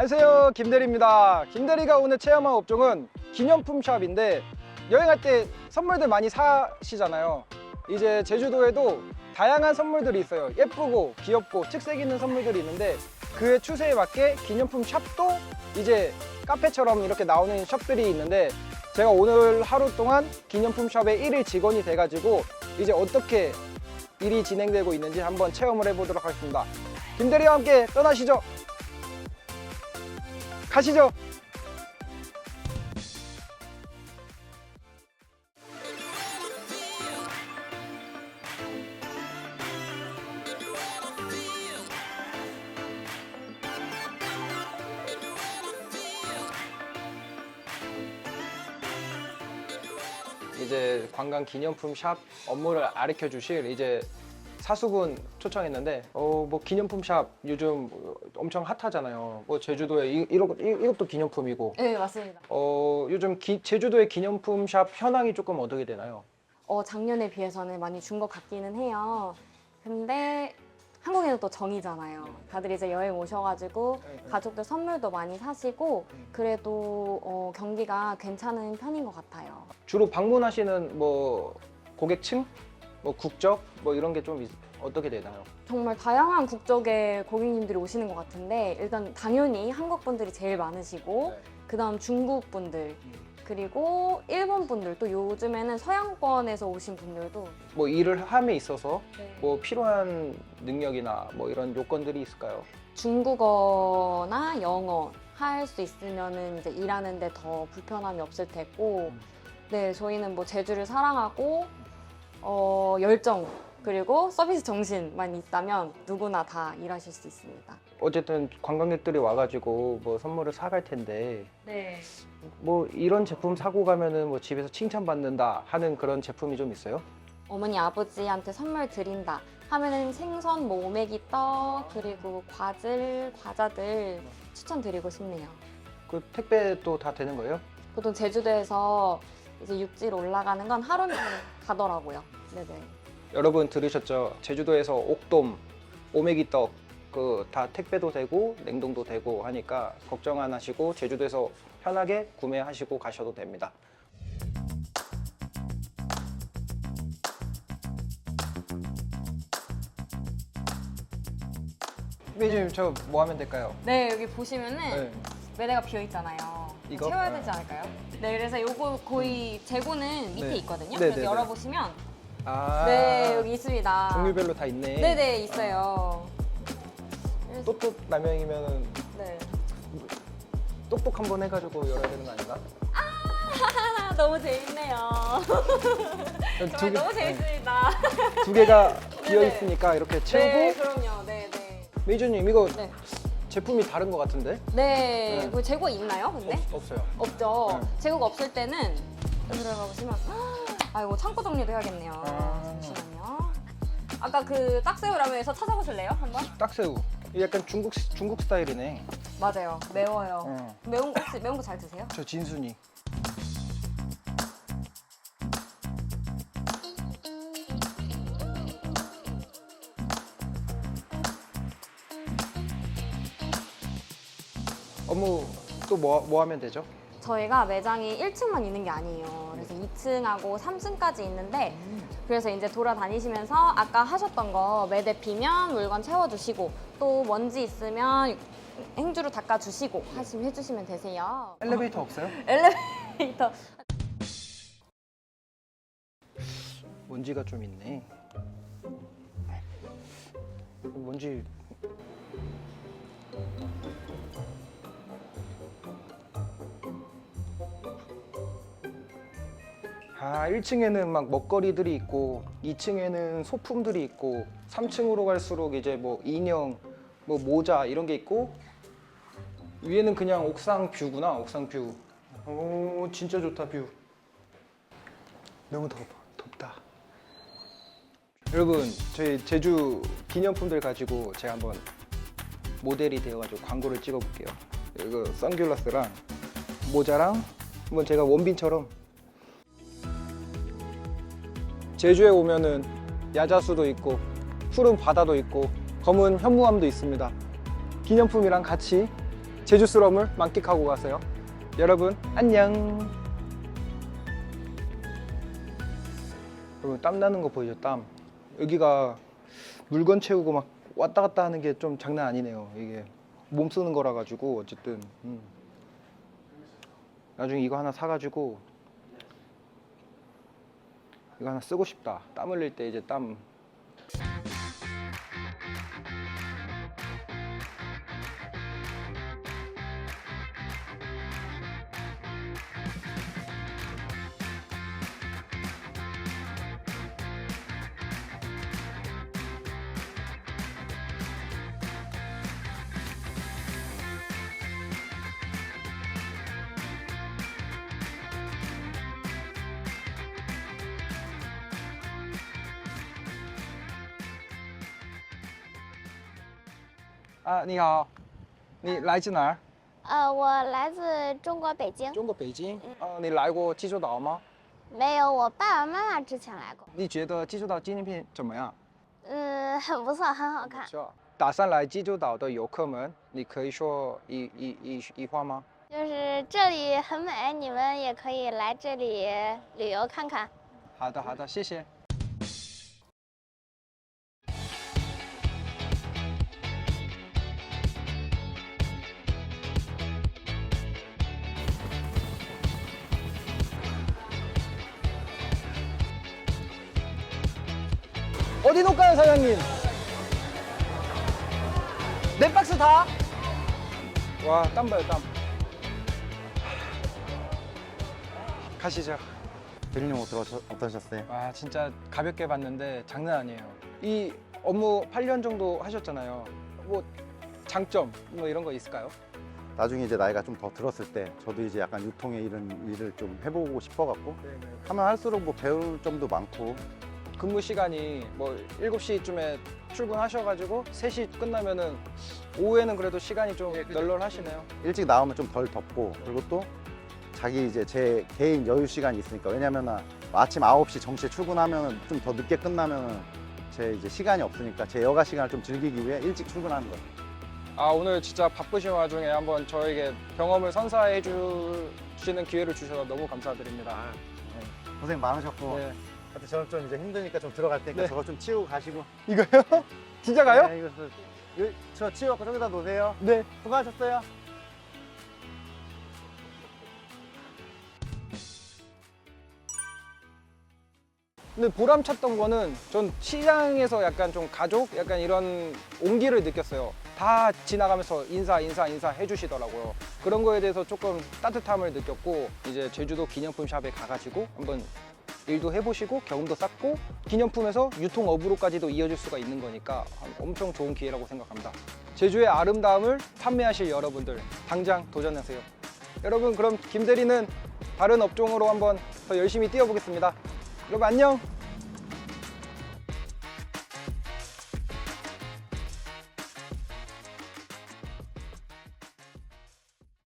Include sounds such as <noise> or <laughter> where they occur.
안녕하세요. 김대리입니다. 김대리가 오늘 체험한 업종은 기념품 샵인데 여행할 때 선물들 많이 사시잖아요. 이제 제주도에도 다양한 선물들이 있어요. 예쁘고 귀엽고 특색 있는 선물들이 있는데 그의 추세에 맞게 기념품 샵도 이제 카페처럼 이렇게 나오는 샵들이 있는데 제가 오늘 하루 동안 기념품 샵의 1일 직원이 돼가지고 이제 어떻게 일이 진행되고 있는지 한번 체험을 해보도록 하겠습니다. 김대리와 함께 떠나시죠 가시죠. 이제 관광 기념품 샵 업무를 가르쳐 주실 이제 사수분 초청했는데 어 뭐 기념품 샵 요즘 엄청 핫하잖아요. 뭐 제주도에 이, 이런 이, 이것도 기념품이고 네, 맞습니다. 어 요즘 기- 제주도의 기념품 샵 현황이 조금 어떻게 되나요? 어, 작년에 비해서는 많이 준 것 같기는 해요. 근데 한국에는 또 정이잖아요. 다들 이제 여행 오셔가지고 가족들 선물도 많이 사시고 그래도 어, 경기가 괜찮은 편인 것 같아요. 주로 방문하시는 뭐 고객층, 뭐 국적 뭐 이런 게 좀 어떻게 되나요? 정말 다양한 국적의 고객님들이 오시는 것 같은데 일단 당연히 한국 분들이 제일 많으시고 네. 그다음 중국 분들 그리고 일본 분들 또 요즘에는 서양권에서 오신 분들도 뭐 일을 함에 있어서 네. 뭐 필요한 능력이나 뭐 이런 요건들이 있을까요? 중국어나 영어 할 수 있으면은 이제 일하는데 더 불편함이 없을 테고, 음. 네 저희는 뭐 제주를 사랑하고 어, 열정 그리고 서비스 정신만 있다면 누구나 다 일하실 수 있습니다. 어쨌든 관광객들이 와가지고 뭐 선물을 사갈 텐데 네. 뭐 이런 제품 사고 가면은 뭐 집에서 칭찬받는다 하는 그런 제품이 좀 있어요? 어머니 아버지한테 선물 드린다 하면은 생선, 뭐 오메기 떡 그리고 과즙, 과자들 추천드리고 싶네요. 그 택배도 다 되는 거예요? 보통 제주도에서 이제 육지로 올라가는 건 하루면 <laughs> 가더라고요. 네네. 여러분 들으셨죠? 제주도에서 옥돔, 오메기떡 그 다 택배도 되고 냉동도 되고 하니까 걱정 안 하시고 제주도에서 편하게 구매하시고 가셔도 됩니다. 매주님 저 뭐 하면 될까요? 네 여기 보시면은 네. 매대가 비어 있잖아요. 이거? 채워야 아. 되지 않을까요? 네 그래서 요거 거의 재고는 밑에 네. 있거든요. 네, 그래서 네, 네. 열어보시면 아, 네 여기 있습니다. 종류별로 다 있네. 네 네 있어요. 그래서- 또또 라면이면은 네. 똑똑 한번 해가지고 열어야 되는 거 아닌가? 아, <laughs> 너무 재밌네요. 두, 정말 너무 재밌습니다. 두 개가 비어. 있으니까 이렇게 채우고 네 그럼요. 네 네. 메이저님 이거 네. 제품이 다른 것 같은데? 네. 네. 그 재고 있나요? 근데? 없, 없어요. 없죠. 네. 재고가 없을 때는 들어가 보시면 아 이거 창고 정리도 해야겠네요. 아. 잠시만요. 아까 그 딱새우 라면에서 찾아보실래요? 한번? 딱새우. 약간 중국 중국 스타일이네. 맞아요. 매워요. 어. 매운 거 혹시 매운 거 잘 드세요? 저 진순이. 업무 또 뭐 뭐 하면 되죠? 저희가 매장이 1층만 있는 게 아니에요. 그래서 2층하고 3층까지 있는데 그래서 이제 돌아다니시면서 아까 하셨던 거 매대 비면 물건 채워주시고 또 먼지 있으면 행주로 닦아주시고 하시면 해주시면 되세요. 엘리베이터 없어요? <laughs> 엘리베이터 먼지가 좀 있네. 먼지. 아, 1층에는 막 먹거리들이 있고, 2층에는 소품들이 있고, 3층으로 갈수록 이제 뭐 인형, 뭐 모자 이런 게 있고, 위에는 그냥 옥상 뷰구나, 옥상 뷰. 오, 진짜 좋다, 뷰. 너무 덥, 덥다. 여러분, 저희 제주 기념품들 가지고 제가 한번 모델이 되어가지고 광고를 찍어볼게요. 이거 선글라스랑 모자랑 한번 제가 원빈처럼 제주에 오면은 야자수도 있고 푸른 바다도 있고 검은 현무암도 있습니다. 기념품이랑 같이 제주스러움을 만끽하고 가세요. 여러분 안녕. 여러분 땀 나는 거 보이죠? 땀. 여기가 물건 채우고 막 왔다 갔다 하는 게 좀 장난 아니네요. 이게 몸 쓰는 거라 가지고 어쨌든 음. 나중에 이거 하나 사 가지고 이거 하나 쓰고 싶다. 땀 흘릴 때 이제 땀. 아, 你好.你来自哪儿?呃，我来自中国北京，中国北京.呃,你来过济州岛吗?没有，我爸爸妈妈之前来过，你觉得济州岛纪念品怎么样?嗯，很不错，很好看。打算来济州岛的游客们，你可以说一一一一话吗？就是这里很美，你们也可以来这里旅游看看。好的，好的，谢谢。 어디 놓을까요, 사장님? 네 박스 다? 와, 땀 봐요, 땀. 가시죠. 대리님 어떠- 어떠셨어요? 와 진짜 가볍게 봤는데 장난 아니에요. 이 업무 8년 정도 하셨잖아요. 뭐 장점 뭐 이런 거 있을까요? 나중에 이제 나이가 좀 더 들었을 때 저도 이제 약간 유통의 이런 일을 좀 해보고 싶어갖고 하면 할수록 뭐 배울 점도 많고 근무 시간이 뭐 7시쯤에 출근하셔가지고 3시 끝나면은 오후에는 그래도 시간이 좀 널널하시네요. 일찍 나오면 좀 덜 덥고 그리고 또 자기 이제 제 개인 여유 시간이 있으니까 왜냐면은 아침 9시 정시에 출근하면은 좀더 늦게 끝나면은 제 이제 시간이 없으니까 제 여가 시간을 좀 즐기기 위해 일찍 출근하는 거예요. 아 오늘 진짜 바쁘신 와중에 한번 저에게 경험을 선사해 주시는 기회를 주셔서 너무 감사드립니다. 고생 많으셨고 네. 하여튼 저는 좀 이제 힘드니까 좀 들어갈 테니까 네. 저거 좀 치우고 가시고 이거요? <laughs> 진짜 가요? 네, 이것을 요- 저 치워갖고 저기다 놓으세요. 네. 수고하셨어요. 근데 보람찼던 거는 전 시장에서 약간 좀 가족 약간 이런 온기를 느꼈어요. 다 지나가면서 인사 인사 인사 해주시더라고요. 그런 거에 대해서 조금 따뜻함을 느꼈고 이제 제주도 기념품 샵에 가가지고 한번 일도 해보시고 경험도 쌓고 기념품에서 유통업으로까지도 이어질 수가 있는 거니까 엄청 좋은 기회라고 생각합니다. 제주의 아름다움을 판매하실 여러분들 당장 도전하세요. 여러분 그럼 김대리는 다른 업종으로 한번 더 열심히 뛰어보겠습니다. 여러분 안녕.